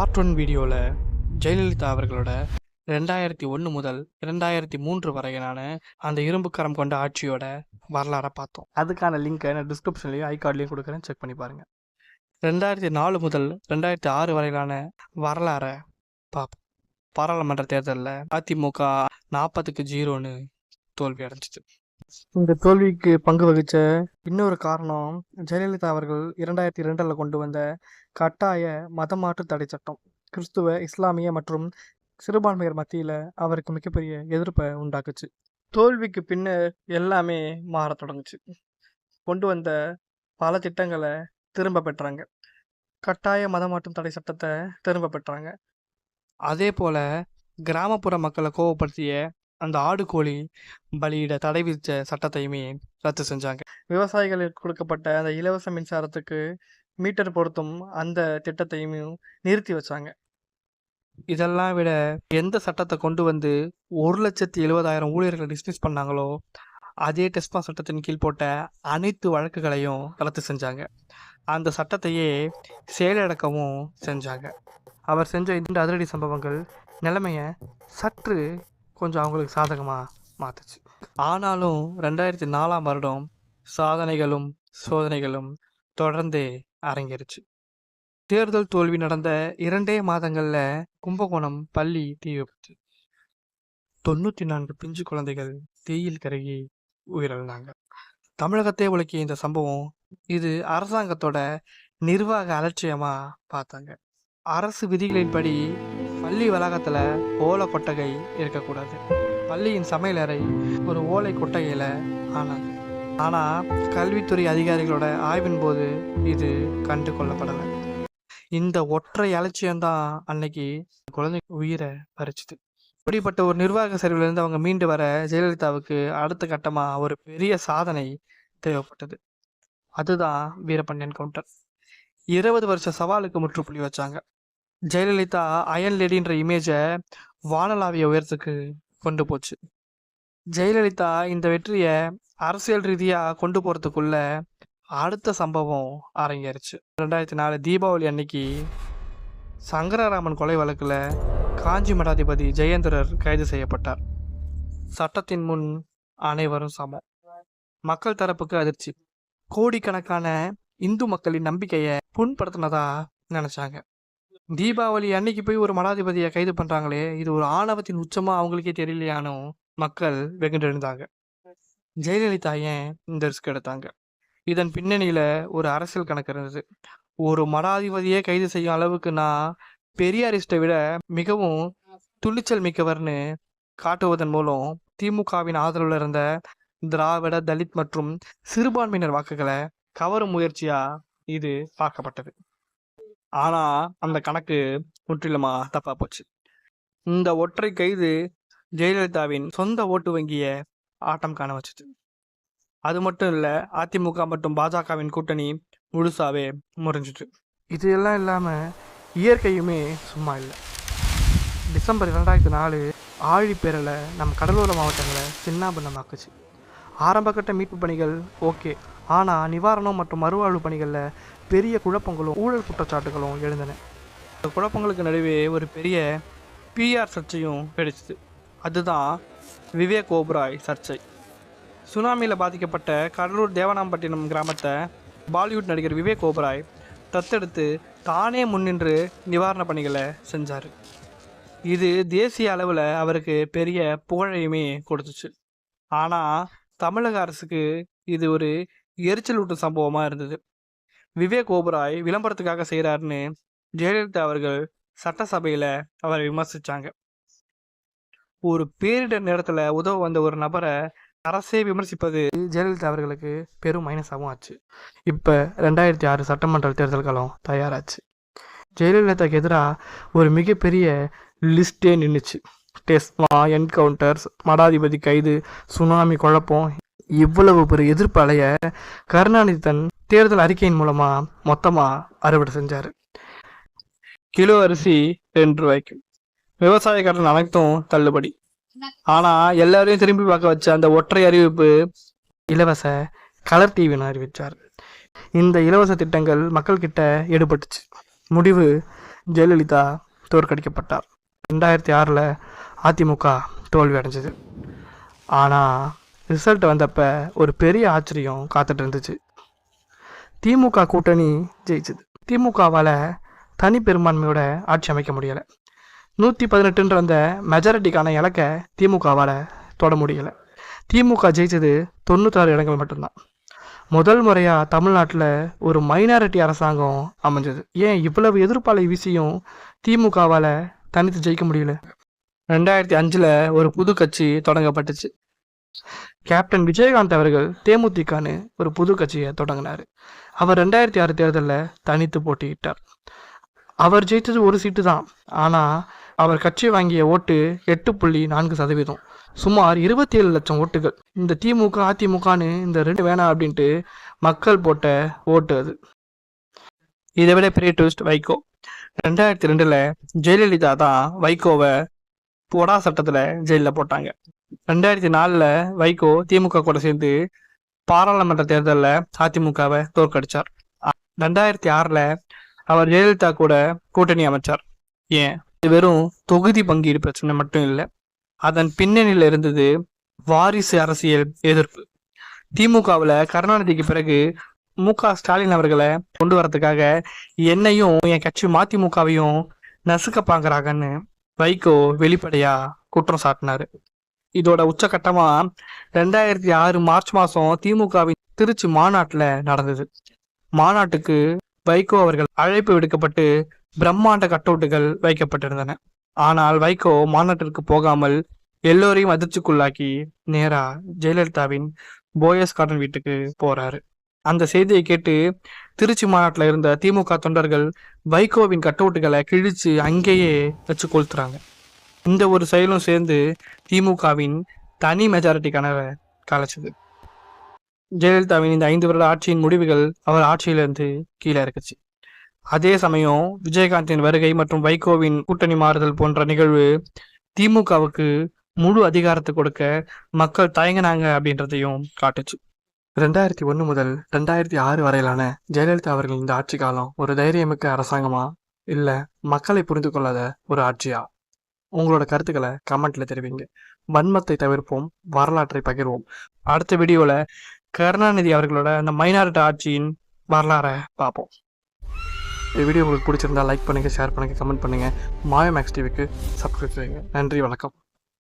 Part one வீடியோவில் ஜெயலலிதா அவர்களோட ரெண்டாயிரத்தி ஒன்று முதல் ரெண்டாயிரத்தி மூன்று வரையிலான அந்த இரும்புக்கரம் கொண்ட ஆட்சியோட வரலாறை பார்த்தோம். அதுக்கான லிங்க்கை நான் டிஸ்கிரிப்ஷன்லையும் ஐ கொடுக்குறேன். செக் பண்ணி பாருங்கள் ரெண்டாயிரத்தி நாலு முதல் ரெண்டாயிரத்தி ஆறு வரையிலான வரலாறை பார்ப்போம் பாராளுமன்ற தேர்தலில் அதிமுக நாற்பதுக்கு ஜீரோன்னு தோல்வி அடைஞ்சிச்சு. இந்த தோல்விக்கு பங்கு வகிச்ச இன்னொரு காரணம் ஜெயலலிதா அவர்கள் இரண்டாயிரத்தி இரண்டில் கொண்டு வந்த கட்டாய மதமாற்று தடை சட்டம். கிறிஸ்துவ இஸ்லாமிய மற்றும் சிறுபான்மையர் மத்தியில் அவருக்கு மிகப்பெரிய எதிர்ப்பை உண்டாக்குச்சு. தோல்விக்கு பின்னர் எல்லாமே மாறத் தொடங்குச்சு. கொண்டு வந்த பல திட்டங்களை திரும்ப பெற்றாங்க. கட்டாய மதமாற்றம் தடை சட்டத்தை திரும்ப பெற்றாங்க. அதே போல் கிராமப்புற மக்களை கோவப்படுத்திய அந்த ஆடு கோழி பலியிட தடை விதித்த சட்டத்தையுமே ரத்து செஞ்சாங்க. விவசாயிகளுக்கு கொடுக்கப்பட்ட அந்த இலவச மின்சாரத்துக்கு மீட்டர் பொருத்தும் அந்த திட்டத்தையும் நிறுத்தி வச்சாங்க. இதெல்லாம் விட எந்த சட்டத்தை கொண்டு வந்து ஒரு லட்சத்தி எழுபதாயிரம் ஊழியர்களை டிஸ்மிஸ் பண்ணாங்களோ அதே டெஸ்பா சட்டத்தின் கீழ் போட்ட அனைத்து வழக்குகளையும் ரத்து செஞ்சாங்க. அந்த சட்டத்தையே செயலடக்கவும் செஞ்சாங்க. அவர் செஞ்ச இந்த அதிரடி சம்பவங்கள் நிலைமையை சற்று கொஞ்சம் அவங்களுக்கு சாதகமாக மாற்றுச்சு ஆனாலும் ரெண்டாயிரத்தி நாலாம் வருடம் சாதனைகளும் சோதனைகளும் தொடர்ந்தே அரங்கேறுச்சு. தேர்தல் தோல்வி நடந்த இரண்டே மாதங்களில் கும்பகோணம் பள்ளி தீ விபத்து தொண்ணூற்றி நான்கு பிஞ்சு குழந்தைகள் தீயில் கருகி உயிரிழந்தாங்க. தமிழகத்தை உலக்கிய இந்த சம்பவம் இது அரசாங்கத்தோட நிர்வாக அலட்சியமாக பார்த்தாங்க. அரசு விதிகளின்படி பள்ளி வளாகத்தில் ஓலை கொட்டகை இருக்கக்கூடாது. பள்ளியின் சமையலறை ஒரு ஓலை கொட்டகையில் ஆனது. ஆனால் கல்வித்துறை அதிகாரிகளோட ஆய்வின் போது இது கண்டு கொள்ளப்படலை. இந்த ஒற்றை அலட்சியம்தான் அன்னைக்கு குழந்தை உயிரை பறிச்சுது. இப்படிப்பட்ட ஒரு நிர்வாக சரிவிலிருந்து அவங்க மீண்டு வர ஜெயலலிதாவுக்கு அடுத்த கட்டமாக ஒரு பெரிய சாதனை தேவைப்பட்டது. அதுதான் வீரபாண்டியன் கவுண்டர் இருபது வருஷ சவாலுக்கு முற்றுப்புள்ளி வச்சாங்க. ஜெயலலிதா அயன் லேடின்ற இமேஜை வானலாவிய உயரத்துக்கு கொண்டு போச்சு. ஜெயலலிதா இந்த வெற்றியை அரசியல் ரீதியாக கொண்டு போகிறதுக்குள்ள அடுத்த சம்பவம் அரங்கேறுச்சு. ரெண்டாயிரத்தி நாலு தீபாவளி அன்னைக்கு சங்கரராமன் கொலை வழக்கில் காஞ்சி மடாதிபதி ஜெயேந்திரர் கைது செய்யப்பட்டார். சட்டத்தின் முன் அனைவரும் சமம். மக்கள் தரப்புக்கு அதிர்ச்சி. கோடிக்கணக்கான இந்து மக்களின் நம்பிக்கையை புண்படுத்தினதா நினச்சாங்க. தீபாவளி அன்னைக்கு போய் ஒரு மடாதிபதியை கைது பண்ணுறாங்களே இது ஒரு ஆணவத்தின் உச்சமாக அவங்களுக்கே தெரியலையானோ மக்கள் வெகுண்டெழுந்தாங்க ஜெயலலிதா ஏன் இந்த ரிஸ்க் எடுத்தாங்க? இதன் பின்னணியில ஒரு அரசியல் கணக்கு இருந்தது. ஒரு மடாதிபதியே கைது செய்யும் அளவுக்கு நான் பெரியாரிஸ்ட்டை விட மிகவும் துணிச்சல் மிக்கவர்னு காட்டுவதன் மூலம் திமுகவின் ஆதரவில் இருந்த திராவிட தலித் மற்றும் சிறுபான்மையினர் வாக்குகளை கவரும் முயற்சியாக இது பார்க்கப்பட்டது. ஆனா அந்த கணக்கு முற்றிலுமா தப்பா போச்சு. இந்த ஒற்றை கைது ஜெயலலிதாவின் சொந்த ஓட்டு வங்கிய ஆட்டம் காண வச்சது. அது மட்டும் இல்லை அதிமுக மற்றும் பாஜகவின் கூட்டணி முழுசாவே முறிஞ்சிட்டு இது எல்லாம் இல்லாமல் இயற்கையுமே சும்மா இல்லை. டிசம்பர் இரண்டாயிரத்தி நாலு ஆழிப்பேரலை நம்ம கடலோர மாவட்டங்களை சின்னாபின்னமாக்குச்சு. ஆரம்பகட்ட மீட்பு பணிகள் ஓகே. ஆனால் நிவாரணம் மற்றும் மறுவாழ்வு பணிகளில் பெரிய குழப்பங்களும் ஊழல் குற்றச்சாட்டுகளும் எழுந்தன. இந்த குழப்பங்களுக்கு நடுவே ஒரு பெரிய பிஆர் சர்ச்சையும் கிடைச்சிது. அதுதான் விவேக் ஓப்ராய் சர்ச்சை. சுனாமியில் பாதிக்கப்பட்ட கடலூர் தேவனாம்பட்டினம் கிராமத்தை பாலிவுட் நடிகர் விவேக் ஓபராய் தத்தெடுத்து தானே முன்னின்று நிவாரணப் பணிகளை செஞ்சார். இது தேசிய அளவில் அவருக்கு பெரிய புகழையுமே கொடுத்துச்சு. ஆனால் தமிழக அரசுக்கு இது ஒரு எரிச்சலூட்டும் சம்பவமாக இருந்தது. விவேக் ஓபராய் விளம்பரத்துக்காக செய்கிறாருன்னு ஜெயலலிதா அவர்கள் சட்டசபையில் அவரை விமர்சித்தாங்க ஒரு பேரிடர் நேரத்தில் உதவ வந்த ஒரு நபரை அரசே விமர்சிப்பது ஜெயலலிதா அவர்களுக்கு பெரும் மைனஸாகவும் ஆச்சு. இப்போ ரெண்டாயிரத்தி ஆறு சட்டமன்ற தேர்தல் காலம் தயாராச்சு. ஜெயலலிதாக்கு எதிராக ஒரு மிகப்பெரிய லிஸ்டே நின்றுச்சு டெஸ்மா என்கவுண்டர்ஸ் மடாதிபதி கைது சுனாமி குழப்பம் இவ்வளவு பெரிய எதிர்ப்பு அலைய கருணாநிதி தன் தேர்தல் அறிக்கையின் மூலமாக மொத்தமாக அறுவடை செஞ்சார். கிலோ அரிசி ரெண்டு ரூபாய்க்கு. விவசாய கடன் அனைத்தும் தள்ளுபடி. ஆனா எல்லாரையும் திரும்பி பார்க்க வச்ச அந்த ஒற்றை அறிவிப்பு இலவச கலர் டிவின்னு அறிவிச்சார். இந்த இலவச திட்டங்கள் மக்கள்கிட்ட எடுபட்டுச்சு. முடிவு ஜெயலலிதா தோற்கடிக்கப்பட்டார். ரெண்டாயிரத்தி ஆறில் அதிமுக தோல்வி அடைஞ்சது. ஆனால் ரிசல்ட் வந்தப்ப ஒரு பெரிய ஆச்சரியம் காத்துட்டு இருந்துச்சு திமுக கூட்டணி ஜெயிச்சுது. திமுகவால் தனி பெரும்பான்மையோட ஆட்சி அமைக்க முடியலை. நூற்றி பதினெட்டுன்ற அந்த மெஜாரிட்டிக்கான இலக்கை திமுகவால் தொட முடியலை. திமுக ஜெயிச்சது தொண்ணூத்தாறு இடங்கள் மட்டும்தான். முதல் முறையாக தமிழ்நாட்டில் ஒரு மைனாரிட்டி அரசாங்கம் அமைஞ்சது. ஏன் இவ்வளவு எதிர்ப்பாலை வீசியும் திமுகவால் தனித்து ஜெயிக்க முடியல? ரெண்டாயிரத்தி அஞ்சில் ஒரு புது கட்சி தொடங்கப்பட்டுச்சு. கேப்டன் விஜயகாந்த் அவர்கள் தேமுதிகன்னு ஒரு புது கட்சியை தொடங்கினார். அவர் ரெண்டாயிரத்தி ஆறு தேர்தலில் தனித்து போட்டியிட்டார். அவர் ஜெயித்தது ஒரு சீட்டு தான். ஆனால் அவர் கட்சி வாங்கிய ஓட்டு எட்டு புள்ளி நான்கு சதவீதம். சுமார் இருபத்தி ஏழு லட்சம் ஓட்டுகள். இந்த திமுக அதிமுகன்னு இந்த ரெண்டு வேணாம் அப்படின்ட்டு மக்கள் போட்ட ஓட்டு அது. இதை விட பெரிய ட்விஸ்ட் வைகோ. ரெண்டாயிரத்தி ரெண்டுல ஜெயலலிதா தான் வைகோவை பொடா சட்டத்தில் ஜெயிலில் போட்டாங்க. ரெண்டாயிரத்தி நாலில் வைகோ திமுக கூட சேர்ந்து பாராளுமன்ற தேர்தலில் அதிமுகவை தோற்கடிச்சார். ரெண்டாயிரத்தி ஆறில் அவர் ஜெயலலிதா கூட கூட்டணி அமைச்சார். ஏன்? இது வெறும் தொகுதி பங்கீடு பிரச்சனை மட்டும் இல்லை. அதன் பின்னணியில் இருந்தது வாரிசு அரசியல் எதிர்ப்பு. திமுகவில் கருணாநிதிக்கு பிறகு மு க ஸ்டாலின் அவர்களை கொண்டு வரதுக்காக என்னையும் என் கட்சி மதிமுகவையும் நசுக்க பாக்குறாங்கன்னு வைகோ வெளிப்படையா குற்றம் சாட்டினாரு. இதோட உச்சகட்டமா ரெண்டாயிரத்தி ஆறு மார்ச் மாசம் திமுகவின் திருச்சி மாநாட்டில் நடந்தது. மாநாட்டுக்கு வைகோ அவர்கள் அழைப்பு விடுக்கப்பட்டு பிரம்மாண்ட கட்டவுட்டுகள் வைக்கப்பட்டிருந்தன. ஆனால் வைகோ மாநாட்டிற்கு போகாமல் எல்லோரையும் அதிர்ச்சிக்குள்ளாக்கி நேரா ஜெயலலிதாவின் போயஸ் கார்டன் வீட்டுக்கு போறாரு. அந்த செய்தியை கேட்டு திருச்சி மாநாட்டில் இருந்த திமுக தொண்டர்கள் வைகோவின் கட்டவுட்டுகளை கிழிச்சு அங்கேயே வச்சு கொளுத்துறாங்க. இந்த ஒரு செயலும் சேர்ந்து திமுகவின் தனி மெஜாரிட்டி கனவை கலைச்சது. ஜெயலலிதாவின் இந்த ஐந்து வருட ஆட்சியின் முடிவுகள் அவர் ஆட்சியிலிருந்து கீழே இருக்குச்சு அதே சமயம் விஜயகாந்தின் வருகை மற்றும் வைகோவின் கூட்டணி மாறுதல் போன்ற நிகழ்வு திமுகவுக்கு முழு அதிகாரத்தை கொடுக்க மக்கள் தயங்கினாங்க அப்படின்றதையும் காட்டுச்சு. ரெண்டாயிரத்தி ஒன்று முதல் ரெண்டாயிரத்தி ஆறு வரையிலான ஜெயலலிதா அவர்கள் இந்த ஆட்சி காலம் ஒரு தைரியமிக்க அரசாங்கமா இல்லை மக்களை புரிந்து கொள்ளாத ஒரு ஆட்சியா? உங்களோட கருத்துக்களை கமெண்ட்ல தெரிவிங்க. வன்மத்தை தவிர்ப்போம் வரலாற்றை பகிர்வோம். அடுத்த வீடியோவில் கருணாநிதி அவர்களோட அந்த மைனாரிட்டி ஆட்சியின் வரலாறை பார்ப்போம். இந்த வீடியோ உங்களுக்கு பிடிச்சிருந்தா லைக் பண்ணுங்கள் ஷேர் பண்ணுங்கள் கமெண்ட் பண்ணுங்கள் மாயா மேக்ஸ் டிவிக்கு சப்ஸ்கிரைப் செய்யுங்க. நன்றி வணக்கம்.